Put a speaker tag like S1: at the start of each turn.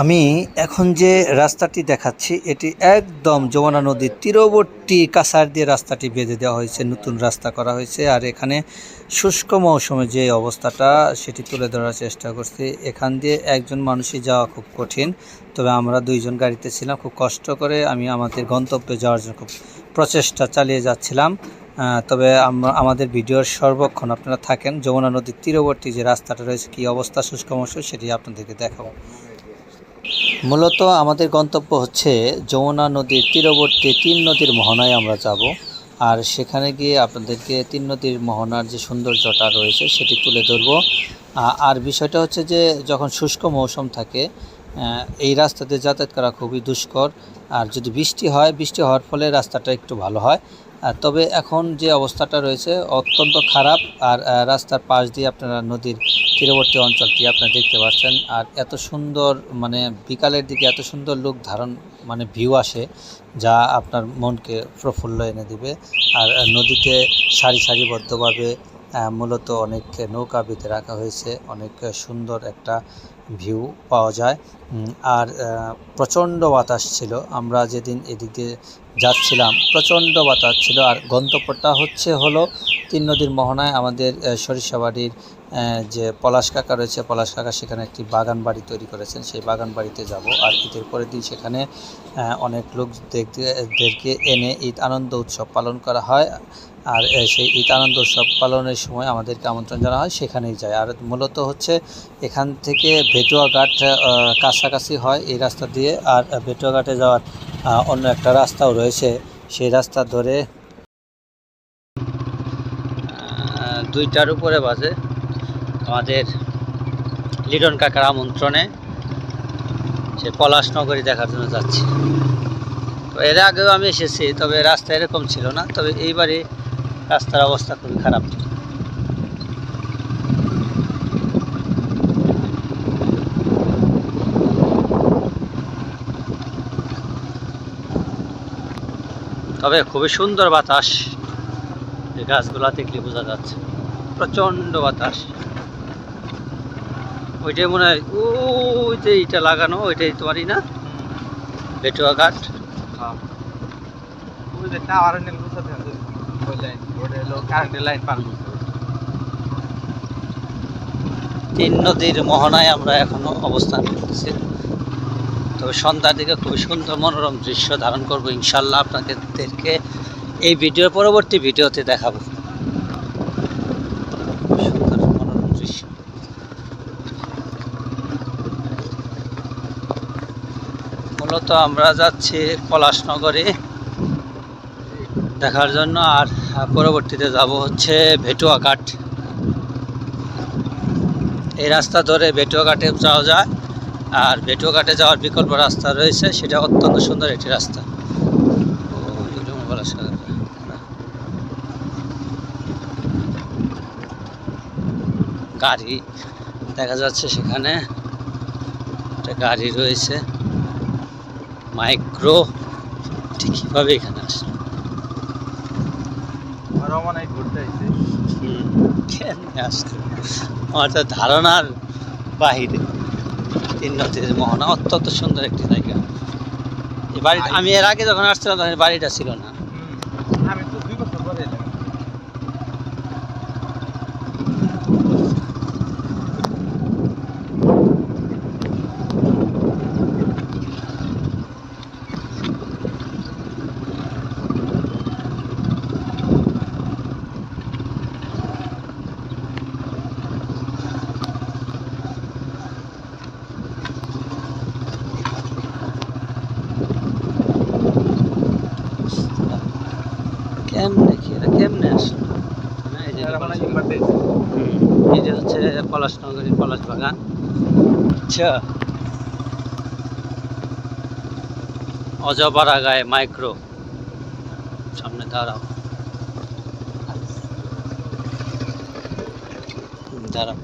S1: আমি এখন যে রাস্তাটি দেখাচ্ছি, এটি একদম যমুনা নদীর তীরবর্তী কাছার দিয়ে রাস্তাটি বেঁধে দেওয়া হয়েছে, নতুন রাস্তা করা হয়েছে। আর এখানে শুষ্ক মৌসুমে যে অবস্থাটা, সেটি তুলে ধরার চেষ্টা করছি। এখান দিয়ে একজন মানুষই যাওয়া খুব কঠিন, তবে আমরা দুইজন গাড়িতে ছিলাম, খুব কষ্ট করে আমি আমাদের গন্তব্যে যাওয়ার জন্য খুব প্রচেষ্টা চালিয়ে যাচ্ছিলাম। তবে আমরা, আমাদের ভিডিওর সর্বক্ষণ আপনারা থাকেন, যমুনা নদীর তীরবর্তী যে রাস্তাটা রয়েছে, কী অবস্থা, শুষ্ক মৌসুম, সেটি আপনাদেরকে দেখাবো। মূলত আমাদের গন্তব্য হচ্ছে যমুনা নদীর তীরবর্তী তিন নদীর মোহনায় আমরা যাব। আর সেখানে গিয়ে আপনাদেরকে তিন নদীর মোহনার যে সৌন্দর্যটা রয়েছে সেটি তুলে ধরব। আর বিষয়টা হচ্ছে যে যখন শুষ্ক মৌসুম থাকে এই রাস্তাতে যাতায়াত করা খুবই দুষ্কর। আর যদি বৃষ্টি হয়, বৃষ্টি হওয়ার ফলে রাস্তাটা একটু ভালো হয়। আর তবে এখন যে অবস্থাটা রয়েছে অত্যন্ত খারাপ। আর রাস্তার পাশ দিয়ে আপনারা নদীর তীরবর্তী অঞ্চলটি আপনারা দেখতে পাচ্ছেন। আর এত সুন্দর মানে বিকালের দিকে এত সুন্দর লোক ধারণ মানে ভিউ আসে, যা আপনার মনকে প্রফুল্ল এনে দিবে। আর নদীতে সারি সারিবদ্ধভাবে মূলত অনেক নৌকা বেঁধে রাখা হয়েছে, অনেক সুন্দর একটা ভিউ পাওয়া যায়। আর প্রচণ্ড বাতাস ছিল। আমরা যেদিন এদিকে যাচ্ছিলাম, প্রচণ্ড বাতাস ছিল। আর গন্তব্যটা হচ্ছে হলো তিন নদীর মোহনায় আমাদের সরিষাবাড়ির যে পলাশ কাকা রয়েছে, পলাশ কাকা সেখানে একটি বাগান বাড়ি তৈরি করেছেন। সেই বাগান বাড়িতে যাব। আর ঈদের পরের দিন সেখানে অনেক লোক দেখতে এনে ঈদ আনন্দ উৎসব পালন করা হয়। আর সেই ঈদ আনন্দ উৎসব পালনের সময় আমাদেরকে আমন্ত্রণ জানা হয় সেখানেই যায়। আর মূলত হচ্ছে এখান থেকে ভেটুয়া ঘাট আহ, কাছাকাছি হয় এই রাস্তা দিয়ে। আর আহ, ভেটুয়া ঘাটে যাওয়ার অন্য একটা রাস্তাও রয়েছে। সেই রাস্তা ধরে দুইটার উপরে বাজে আমাদের লিডন কাকার আমন্ত্রণে। সে পলাশনগরী দেখার জন্য যাচ্ছি। তো এর আগেও আমি এসেছি তবে রাস্তা এরকম ছিল না। তবে এইবারে রাস্তার অবস্থা খুবই খারাপ। তবে খুবই সুন্দর বাতাস। এই গাছগুলা দেখলে বোঝা যাচ্ছে, প্রচণ্ড বাতাস। ওইটাই মনে হয়, ওই যে এটা লাগানো, ওইটাই তোমারই না। বেটুয়া ঘাট।
S2: ওই যে টাওয়ার নেল হবে।
S1: তিন নদীর মোহনায় আমরা এখনও অবস্থান করতেছি। তবে সন্ধ্যার দিকে খুবই সুন্দর মনোরম দৃশ্য ধারণ করব ইনশাল্লাহ আপনাদেরকে। এই ভিডিওর পরবর্তী ভিডিওতে দেখাবো। সুন্দর মনোরম দৃশ্য। মূলত আমরা যাচ্ছি পলাশনগরে দেখার জন্য আর পরবর্তীতে যাব হচ্ছে ভেটুয়া ঘাট এই রাস্তা ধরে ভেটুয়া ঘাটে যাওয়া যায়, আর ভেটুয়া ঘাটে যাওয়ার বিকল্প রাস্তা রয়েছে, সেটা অত্যন্ত সুন্দর একটি রাস্তা। গাড়ি দেখা যাচ্ছে সেখানে, একটা গাড়ি রয়েছে, মাইক্রো, ঠিক কীভাবে এখানে আসলো
S2: আমারও মনে ঘুরতে আইছে।
S1: কেমনে আসলো আমার তো ধারণার বাহিরে। তিন নদীর মোহনা, অত্যন্ত সুন্দর একটি জায়গা। এই বাড়ি আমি এর আগে যখন আসছিলাম, তখন বাড়িটা ছিল না। এমনি এটা হচ্ছে পলাশনগরী পলাশ বাগান। আচ্ছা। অজবারা গায়ে মাইক্রো। সামনে দাঁড়াও। দাঁড়াও।